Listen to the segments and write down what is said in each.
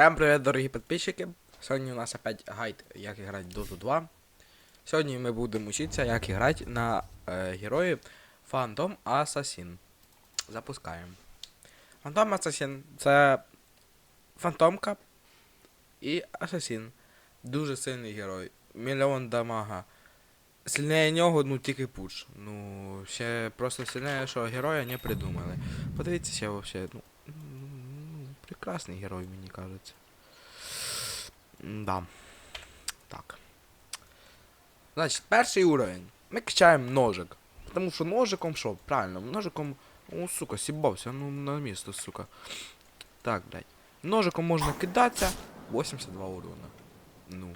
Всем привет, дорогі підписчики. Сьогодні у нас опять гайд, як грати Dota 2. Сьогодні ми будемо вчитися, як грати на е, герої Phantom Assassin. Запускаємо. Phantom Assassin це фантомка і Асасін. Дуже сильний герой. Мільйон дамага. Сильніше нього, ну тільки пуч. Ну, ще просто сильніше, що героя не придумали. Подивіться ще вообще, ну, прекрасний герой, мені кажеться. Да. Так. Значить, перший уровень. Ми качаємо ножик. Тому що ножиком що? Правильно, ножиком. О, сука, сібався, ну на місто, сука. Так, блядь. Ножиком можна кидатися. 82 урона. Ну,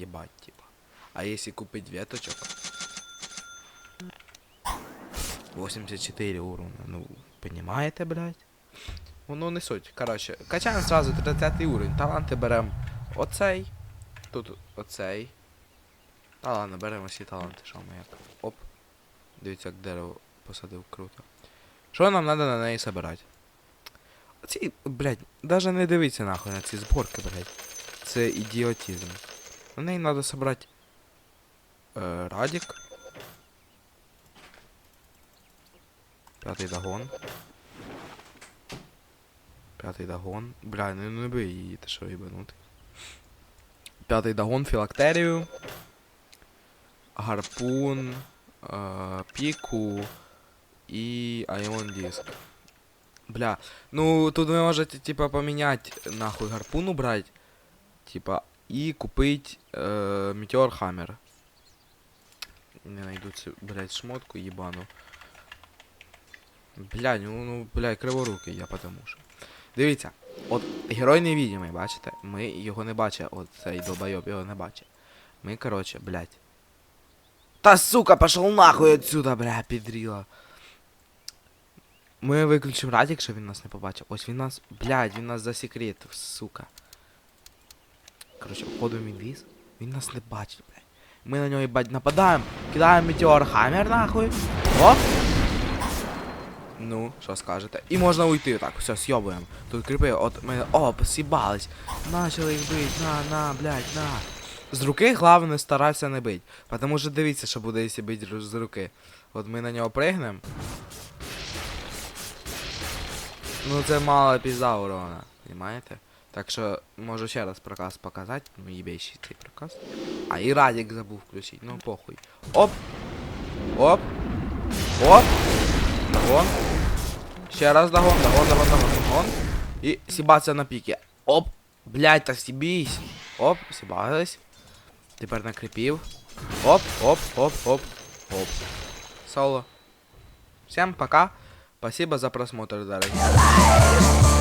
ебать, типа. А если купить веточек? 84 урона. Ну, понимаете, блядь? Воно не суть. Коротше, качаємо сразу 30 уровень. Таланти беремо оцей. Тут оцей. Та ладно, беремо всі таланти, що ми як. Оп. Дивіться, як дерево посадив круто. Що нам треба на неї собирати? Ці, блядь, даже не дивіться нахуй на ці зборки, блядь. Це ідіотизм. На неї треба собрати е, радік. П'ятий дагон. П'ятий дагон. Бля, не, не бий її, ти що їбанути. П'ятий дагон, філактерію. Гарпун. Е, піку. І айон диск. Бля, ну тут ви можете, типа, поміняти нахуй гарпун убрать. Типа, і купить Метеор Хаммер. Не найду цю, блядь, шмотку їбану. Блядь, ну, ну, блядь, криворукий я потому що. Дивіться, от герой невидимий, бачите? Ми його не бачимо, от цей долбойоб його не бачить. Ми, короче, блядь. Та сука, пошел нахуй отсюда, бля, підріла. Ми виключимо радік, щоб він нас не побачив. Ось він нас. Блядь, він нас засекретив, сука. Короче, входимо в інвіз. Він нас не бачить, блядь. Ми на нього їбать нападаємо, кидаємо метеор хаммер нахуй. Оп! Ну, що скажете? І можна уйти так, все, сйобуємо. Тут кріпи, от ми. О, посібались. Начали їх бить, на, на, блядь, на. З руки головне старатися не бить. Потому що дивіться, що буде, якщо бить з руки. От ми на нього пригнемо. Ну це мало пізда урона, понимаете? Так що можу ще раз проказ показати, ну їбейший цей проказ. А і радік забув включити, ну похуй. Оп! Оп! Оп! Дагон. Ще раз дагон, дагон, дагон, дагон, дагон. І сібаться на піки. Оп! Блять, та сібійсь! Оп, сібались. Тепер накріпів. Оп, оп, оп, оп, оп. Соло. Всем пока. Спасибо за просмотр, дорогие.